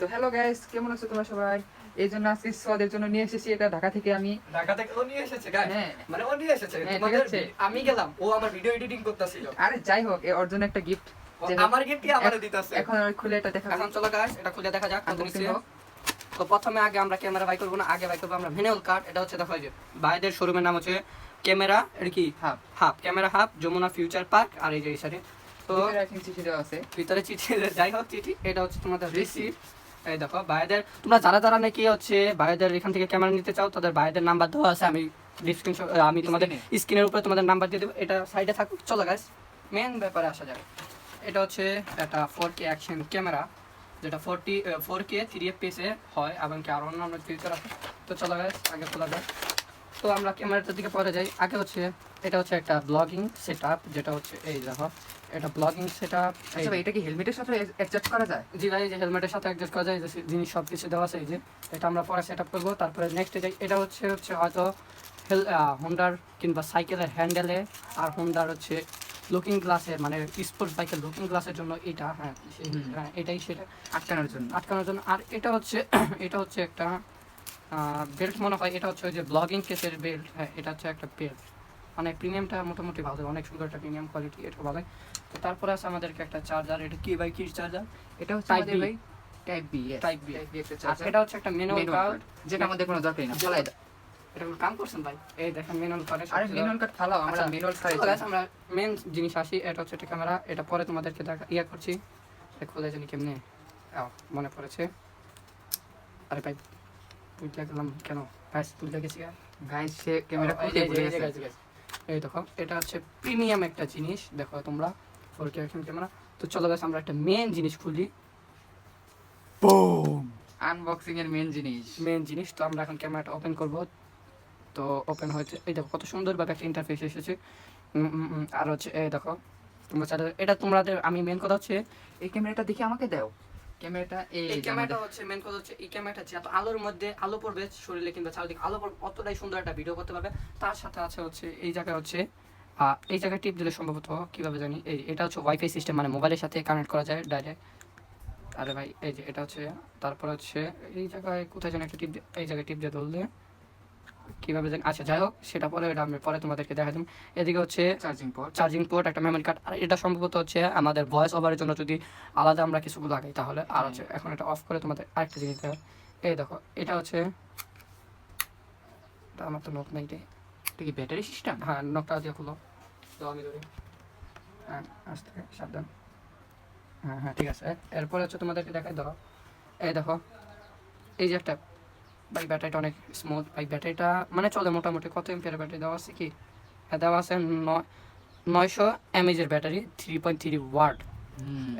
তো hello guys কেমন আছো তোমরা সবাই? এই জন্য আজকে সোয়াদের জন্য নিয়ে এসেছি এটা ঢাকা থেকে আমি। ঢাকা থেকে ও নিয়ে এসেছে গাইস হ্যাঁ। মানে ও নিয়ে এসেছে হ্যাঁ, ঠিক তোমাদের আছে। আমি গেলাম ও আমার ভিডিও এডিটিং করতেছিল। আরে যাই হোক এ ওর জন্য একটা গিফট আমার গিফট কি আমারে দিতেছে। এখন আমি খুলে এটা দেখা এখন চলো গাইস এটা খুলে দেখা যাক কত নিচে তো প্রথমে আগে আমরা ক্যামেরা বাই করব না আগে বাই করব আমরা ভিনেল কার্ড এটা হচ্ছে দেখো এই যে বাইরের শোরুমের নাম হচ্ছে ক্যামেরা এটা কি? Half half camera half Jamuna Future Park আর এই যে এই সাইডে। তো চিঠি দেওয়া আছে। ভিতরে চিঠি যাই হোক চিঠি এটা হচ্ছে তোমাদের রিসিভ এই দেখো ভাইদের তোমরা যারা যারা নাকি হচ্ছে ভাইদের এখান থেকে ক্যামেরা নিতে চাও তাদের ভাইদের নাম্বার দেওয়া আছে আমি ডিসক্রিপশন আমি তোমাদের স্ক্রিনের উপরে তোমাদের নাম্বার দিয়ে দেবো। এটা সাইডে থাকুক চলো গাইস মেন ব্যাপারে আসা যাবে এটা হচ্ছে একটা ফোর কে অ্যাকশন ক্যামেরা যেটা forty four K three F পিসে হয় এবং কি আরও অন্যান্য ফিচার আছে। তো চলো গাইস আগে খোলা যাক। তো আমরা ক্যামেরাটার দিকে পরে যাই। আগে হচ্ছে এটা হচ্ছে একটা ব্লগিং সেট যেটা হচ্ছে এই দেখো এটা ব্লগিং সেট আচ্ছা এটা কি হেলমেটের সাথে অ্যাডজাস্ট করা যায়? জি ভাই যে হেলমেটের সাথে অ্যাডজাস্ট করা যায় যে জিনিস সব কিছু দেওয়া আছে এই যে এটা আমরা পরে সেট আপ করব। তারপরে নেক্সট যাই এটা হচ্ছে হচ্ছে হয়তো হেল হোন্ডার কিংবা সাইকেলের হ্যান্ডেলে আর হোন্ডার হচ্ছে লুকিং গ্লাসের মানে স্পোর্টস বাইকের লুকিং গ্লাসের জন্য এটা হ্যাঁ হ্যাঁ, এটাই সেটা। আটকানোর জন্য। আটকানোর জন্য। আর এটা হচ্ছে এটা হচ্ছে একটা বেল্ট মনে হয় এটা হচ্ছে ওই যে ব্লগিং কেসের বেল্ট হ্যাঁ এটা হচ্ছে একটা বেল্ট মানে প্রিমিয়ামটা মোটামুটি ভালো অনেক সুন্দর একটা প্রিমিয়াম কোয়ালিটি এটা ভালো তো তারপরে আছে আমাদেরকে একটা চার্জার এটা কি বাই কি চার্জার এটা হচ্ছে আমাদের ভাই টাইপ বি টাইপ বি আর এটা হচ্ছে একটা ম্যানুয়াল কার্ড যেটা আমাদের কোনো দরকারই না। ফালাই দাও এটা কাম করছেন ভাই? এই দেখেন ম্যানুয়াল কার্ড আরে ম্যানুয়াল কার্ড ফালাও আমরা ম্যানুয়াল ফালাই আমরা মেন জিনিস আসি এটা হচ্ছে একটা ক্যামেরা এটা পরে তোমাদেরকে দেখা ইয়া করছি। এটা খুলে জানি কেমনে। মনে পড়েছে। আরে ভাই তুলতে গেলাম কেন? গেছি। গাইস সে ক্যামেরা ভুলে গেছে। এই দেখো এটা হচ্ছে প্রিমিয়াম একটা জিনিস। দেখো তোমরা ফোর কে ক্যামেরা তো চলো গাছ আমরা একটা মেন জিনিস খুলি। আনবক্সিং এর মেন জিনিস। মেন জিনিস তো আমরা এখন ক্যামেরাটা ওপেন করব। তো ওপেন হয়েছে। এই দেখো কত সুন্দরভাবে একটা ইন্টারফেস এসেছে। আর হচ্ছে এই দেখো তোমরা এটা তোমাদের আমি মেন কথা হচ্ছে এই ক্যামেরাটা দেখে আমাকে দাও। ক্যামেরাটা এই ক্যামেরাটা হচ্ছে মেন কথা হচ্ছে এই ক্যামেরাটা আলোর মধ্যে আলো পড়বে শরীরে কিংবা চারিদিকে আলো পড়বে অতটাই সুন্দর একটা ভিডিও করতে পারবে। তার সাথে আছে হচ্ছে এই জায়গায় হচ্ছে আহ, এই জায়গায় টিপ দিলে সম্ভবত কীভাবে জানি এই এটা হচ্ছে ওয়াইফাই সিস্টেম মানে মোবাইলের সাথে কানেক্ট করা যায় ডাইরেক্ট আরে ভাই এই যে এটা হচ্ছে তারপর হচ্ছে এই জায়গায় কোথায় যেন একটা টিপ এই জায়গায় টিপ দিয়ে ধরলে। কীভাবে আচ্ছা যাই হোক সেটা পরে এটা আমি পরে তোমাদেরকে দেখা দিই এদিকে হচ্ছে চার্জিং পোর্ট চার্জিং পোর্ট একটা মেমোরি কার্ড আর এটা সম্ভবত হচ্ছে আমাদের ভয়েস ওভারের জন্য যদি আলাদা আমরা কিছু লাগাই তাহলে। আর হচ্ছে এখন এটা অফ করে তোমাদের আরেকটা জিনিস দেওয়া এই দেখো এটা হচ্ছে এটা আমার তো নখ নাই রে। এটা কি ব্যাটারি সিস্টেম হ্যাঁ নখটা দিয়ে খুলো। তো আমি ধরি। হ্যাঁ আস্তে সাবধান। হ্যাঁ হ্যাঁ ঠিক আছে। এরপরে হচ্ছে তোমাদেরকে দেখাই ধরো এই দেখো এই যে একটা বাইক ব্যাটারিটা অনেক স্মুথ বাইক ব্যাটারিটা মানে চলে মোটামুটি। কত এমপিয়ার ব্যাটারি দেওয়া আছে কি? হ্যাঁ দেওয়া আছে নয় নয়শো এমএজের battery three point three watt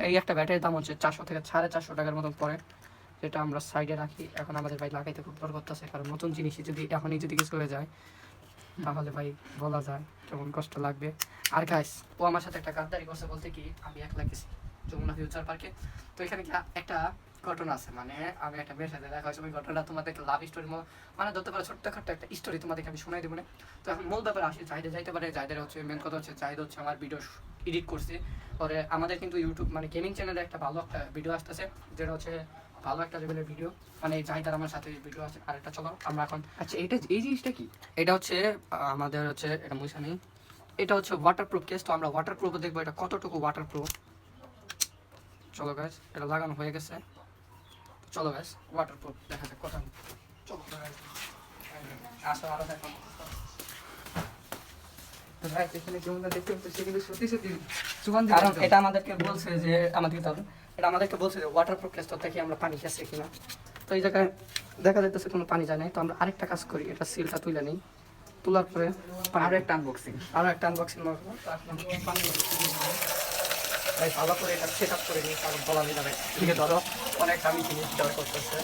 এই একটা ব্যাটারির দাম হচ্ছে চারশো থেকে সাড়ে চারশো টাকার মতন পড়ে। যেটা আমরা সাইডে রাখি। এখন আমাদের ভাই লাগাইতে খুব বড় করতেছে। কারণ নতুন জিনিসই যদি এখনই যদি কিছু হয়ে যায় তাহলে ভাই বলা যায় কেমন কষ্ট লাগবে। আর গাইস ও আমার সাথে একটা গাদ্দারি করছে বলতে কি আমি একলা গেছি যমুনা ফিউচার পার্কে। তো এখানে কি একটা ঘটনা আছে। মানে আমি একটা মেয়ের সাথে দেখা হয়েছে ওই ঘটনাটা তোমাদেরকে লাভ স্টোরি মানে ধরতে পারে ছোট্টখাট্ট একটা স্টোরি তোমাদেরকে আমি শোনাই দেবো না। তো এখন মূল ব্যাপারে আসি চাহিদা যাইতে পারে চাহিদার হচ্ছে মেন কথা হচ্ছে চাহিদা হচ্ছে আমার ভিডিও এডিট করছে। পরে আমাদের কিন্তু ইউটিউব মানে গেমিং চ্যানেলে একটা ভালো একটা ভিডিও আসতেছে যেটা হচ্ছে ভালো একটা লেভেলের ভিডিও মানে চাহিদার আমার সাথে ভিডিও আছে আর একটা চলো আমরা এখন আচ্ছা এটা এই জিনিসটা কি? এটা হচ্ছে আমাদের হচ্ছে এটা মুছা নেই। এটা হচ্ছে ওয়াটারপ্রুফ কেস তো আমরা ওয়াটারপ্রুফ দেখব এটা কতটুকু ওয়াটারপ্রুফ চলো গ্যাস এটা লাগানো হয়ে গেছে। চলো গ্যাস ওয়াটারপ্রুফ দেখা যাক কথা চলো আসো আরও দেখো। এটা আমাদেরকে বলছে যে আমাদেরকে এটা আমাদেরকে বলছে যে ওয়াটারপ্রুফ থেকে আমরা পানি খেয়েছি কিনা। তো এই জায়গায় দেখা যাইতেছে কোনো পানি যায় নাই। তো আমরা আরেকটা কাজ করি এটা সিলটা তুলে নিই। তোলার পরে আরও একটা আনবক্সিং আরও একটা আনবক্সিং পানি ভাই ভালো করে এটা সেট আপ করে নিই কারণ বলা যাবে ঠিক ধরো অনেক দামি জিনিস দেওয়া করতেছে।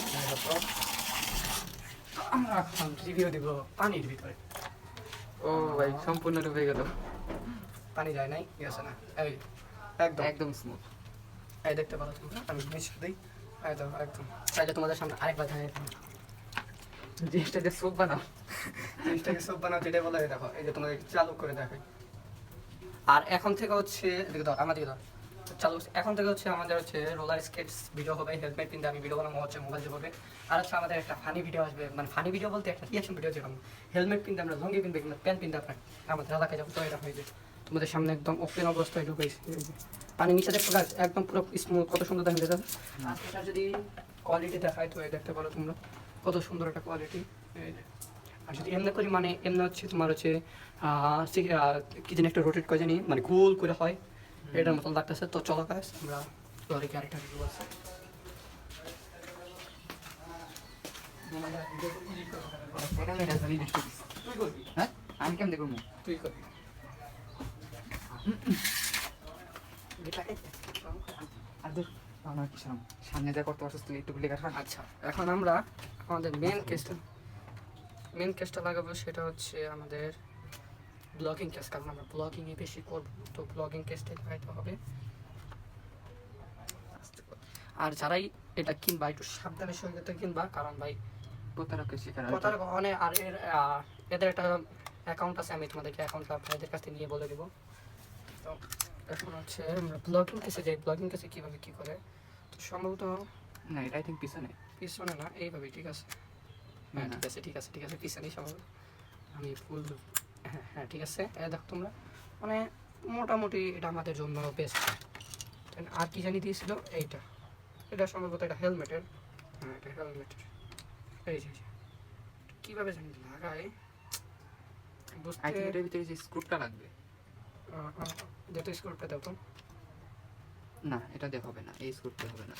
আমরা এখন রিভিউ দিব পানির ভিতরে। ও ভাই সম্পূর্ণ ডুবে গেল। পানি যায় নাই গেছে না? এই একদম। একদম স্মুথ এই দেখতে পারো তোমরা আমি নিচে দিই। একদম একদম। চাইলে তোমাদের সামনে আরেকবার দেখাই দিই। জিনিসটা যে স্যুপ বানাও। জিনিসটাকে সব বানাও যেটা বলে দেখো এই যে তোমাদের চালু করে দেখাই। আর এখন থেকে হচ্ছে এদিকে ধর আমার দিকে ধর। চালু এখন থেকে হচ্ছে আমাদের হচ্ছে রোলার স্কেটস ভিডিও হবে হেলমেট কিনতে আমি ভিডিও বানাবো হচ্ছে মোবাইল হবে আর হচ্ছে আমাদের একটা ফানি ভিডিও আসবে। মানে ফানি ভিডিও বলতে একটা রিয়াকশন ভিডিও যেরকম হেলমেট কিনতে আমরা লঙ্গি কিনবে কিংবা প্যান্ট কিনতে আপনার আমাদের এলাকায় যাব তো এটা হয়ে যায় তোমাদের সামনে একদম ওপেন অবস্থায় ঢুকেছি। পানি নিচে দেখো গাছ একদম পুরো স্মুথ কত সুন্দর দেখা যায় আর এটা যদি কোয়ালিটি দেখায় তো দেখতে পারো তোমরা, কত সুন্দর একটা কোয়ালিটি আর যদি এমনি করি মানে এমনি হচ্ছে তোমার হচ্ছে কি যেন একটা রোটেট করে জানি মানে গোল করে হয়। এটার মতন লাগতেছে। তো চলো গাছ আমরা লরি গাড়িটা রিভিউ আছে হ্যাঁ? আমি কেমন দেখব তুই করবি। আমার কি সামনে যা করতে পারছিস তুই একটু লেখা আচ্ছা এখন আমরা আমাদের মেন কেসটা মেন কেসটা লাগাবো সেটা হচ্ছে আমাদের ব্লগিং কেস কারণ আমরা ব্লগিংয়ে বেশি করব তো ব্লগিং কেসটাই লাগাইতে হবে। আর যারাই এটা কিনবা একটু সাবধানের সঙ্গে তো কিনবা কারণ ভাই প্রতারকের শিকার কথার অনেক আর এর এদের একটা অ্যাকাউন্ট আছে আমি তোমাদেরকে অ্যাকাউন্টটা ভাইদের কাছে নিয়ে বলে দেবো। তো এখন হচ্ছে আমরা ব্লগিং কেসে যাই ব্লগিং কেসে কীভাবে কী করে? তো সম্ভবত না এটা আই থিঙ্ক পিছনে। পিছনে না এইভাবে ঠিক আছে? হ্যাঁ ঠিক আছে ঠিক আছে ঠিক আছে পিছনেই সম্ভবত। আমি ফুল হ্যাঁ হ্যাঁ ঠিক আছে? দেখো তোমরা। মানে মোটামুটি এটা আমাদের জন্য বেস্ট আর কি জানি দিয়েছিল? এইটা। এটা সম্ভবত এটা হেলমেটের হ্যাঁ এটা হেলমেটের এই যে। কীভাবে জানি লাগায়? বুঝতে এটার ভিতরে যে স্ক্রুপটা লাগবে? যেটা স্ক্রুপটা দাও তো না এটা দিয়ে হবে না। এই স্ক্রুপটা হবে না।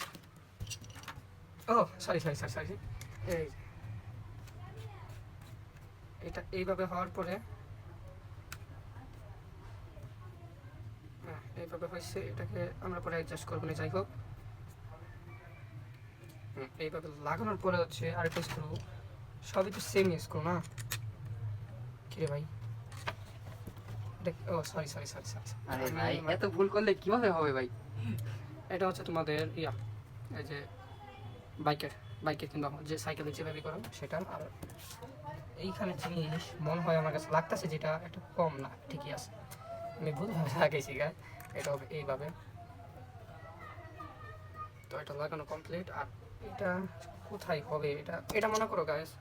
Oh sorry sorry sorry sorry এই এটা এইভাবে হওয়ার পরে হ্যাঁ, এইভাবে হয়েছে এটাকে আমরা পরে অ্যাডজাস্ট করব না যাই হোক। এইভাবে লাগানোর পরে হচ্ছে আরেকটা স্ক্রু সবই তো সেম স্ক্রু না? কিরে ভাই? Oh sorry sorry sorry sorry আরে ভাই এত ভুল করলে কীভাবে হবে ভাই? এটা হচ্ছে তোমাদের ইয়া এই যে বাইকের বাইকের কিংবা যে সাইকেলে যেভাবে করো সেটা আর এইখানে জিনিস মনে হয় আমার কাছে লাগতেছে যেটা একটু কম না ঠিকই আছে। আমি ভুলভাবে লাগাইছি গা এটা হবে এইভাবে। তো এটা লাগানো কমপ্লিট আর এটা কোথায় হবে? এটা এটা মনে করো গাইস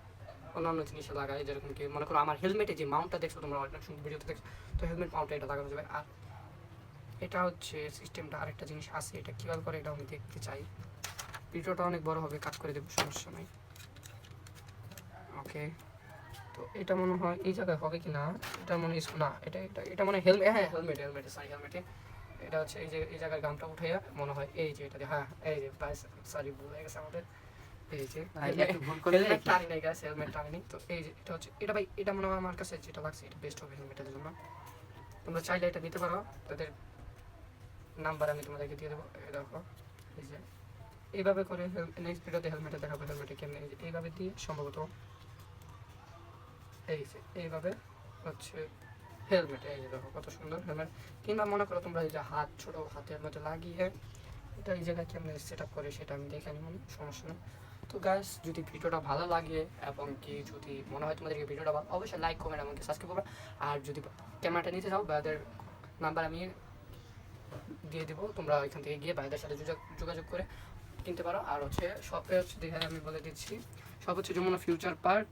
অন্যান্য জিনিসে লাগাই যেরকম কি মনে করো আমার হেলমেটে যে মাউন্টটা দেখছ তোমরা, অনেক সুন্দর ভিডিওতে দেখছ, তো হেলমেট মাউন্টে এটা লাগানো যাবে। আর এটা হচ্ছে সিস্টেমটা আরেকটা জিনিস আছে, এটা কীভাবে করে এটা আমি দেখতে চাই। ভিডিওটা অনেক বড় হবে কাট করে দেবো, সমস্যা নাই। ওকে তো এটা মনে হয় এই জায়গায় হবে কি না এটা মনে হয় না, এটা এটা এটা মনে হেলমেট হ্যাঁ হেলমেট হেলমেটে সরি হেলমেটে এটা হচ্ছে এই যে এই জায়গায় গামটা উঠাইয়া মনে হয় এই যে এটা হ্যাঁ এই যে সরি ভুল হয়ে গেছে আমাদের। এই যে ভাই এত ভুল করলে হেলমেট টানি নাই গাছ হেলমেট টানি তো এই যে এটা হচ্ছে এটা ভাই এটা মনে হয় আমার কাছে যেটা লাগছে এটা বেস্ট হবে হেলমেটের জন্য তোমরা। চাইলে এটা নিতে পারো তাদের নাম্বার আমি তোমাদেরকে দিয়ে দেবো দেখো এই যে। এইভাবে করে নেক্সট ভিডিওতে হেলমেটে দেখাবো হেলমেটে কেমনে এইভাবে দিয়ে সম্ভবত এই যে এইভাবে হচ্ছে হেলমেট, এই যে দেখো কত সুন্দর হেলমেট। কিংবা মনে করো তোমরা এই যে হাত ছোট, হাতের মধ্যে লাগিয়ে এটা এই জায়গায় কেমনে সেট আপ করে সেটা আমি দেখে নিব, সমস্যা নেই। তো গাইস যদি ভিডিওটা ভালো লাগে এবং কি যদি মনে হয় তোমাদেরকে ভিডিওটা ভালো, অবশ্যই লাইক কমেন্ট এমনকি সাবস্ক্রাইব করবে। আর যদি ক্যামেরাটা নিতে চাও, ভাইদের নাম্বার আমি দিয়ে দেবো, তোমরা ওইখান থেকে গিয়ে ভাইদের সাথে যোগা- যোগাযোগ করে কিনতে পারো। আর হচ্ছে শপে হচ্ছে দেখে আমি বলে দিচ্ছি, সব হচ্ছে যমুনা ফিউচার পার্ক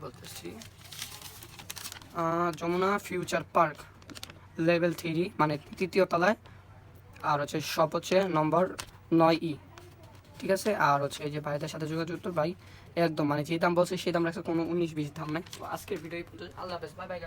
বলতেছি। Jamuna Future Park, level three মানে তৃতীয় তলায়। আর হচ্ছে সব হচ্ছে নম্বর নয় ই ঠিক আছে? আর হচ্ছে এই যে ভাইদের সাথে যোগাযোগ তো ভাই, একদম মানে যে দাম বলছে সেই দাম রাখছে কোনো উনিশ বিশ দাম নাই। আজকের ভিডিও আল্লাহ হাফেজ বাই বাই